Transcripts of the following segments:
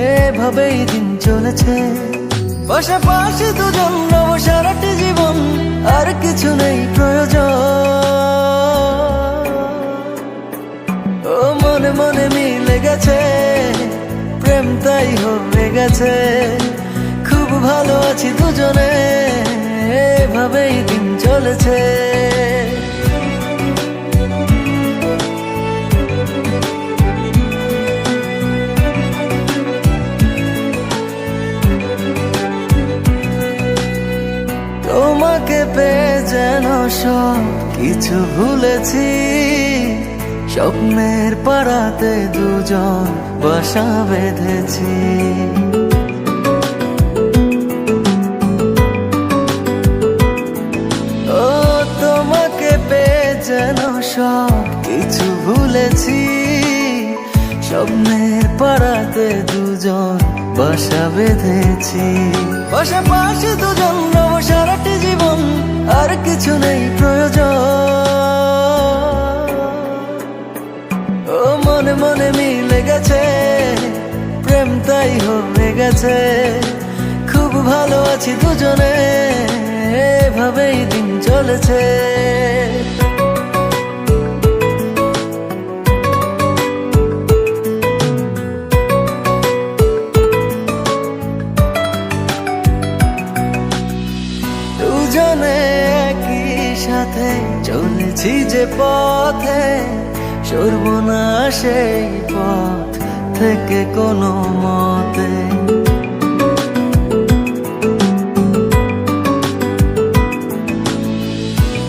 এভাবেই দিন চলেছে। পাশাপাশি দুজন রব সারাটি জীবন, আর কিছু নেই প্রয়োজন। ও মনে মনে মিলে গেছে, প্রেম তাই হয়ে গেছে। খুব ভালো আছি দুজনে, এভাবেই দিন চলেছে। সব কিছু ভুলেছি। স্বপ্নের পাড়াতে দুজন বাসা বেঁধেছি। ও, তোমাকে পেয়ে যেন সব কিছু ভুলেছি। স্বপ্নের পাড়াতে দুজন বাসা বেঁধেছি। পাশাপাশি দুজন আর কিছু নেই প্রয়োজন। ও মনে মনে মিলে গেছে, প্রেম তাই হয়ে গেছে। খুব ভালো আছি দুজনে, এভাবেই দিন চলেছে। একই সাথে চলেছি যে পথে সরব না সেই পথ থেকে কোনো মতে।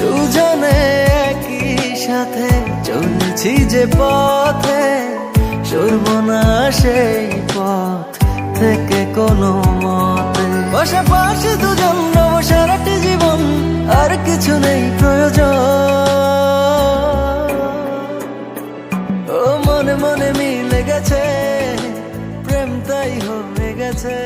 দুজনে একই সাথে চলেছি যে পথে সরব না সেই পথ থেকে কোনো মতে। পাশাপাশি দুজন ও মনে মনে মিলে গেছে প্রেম তাই হয়ে গেছে।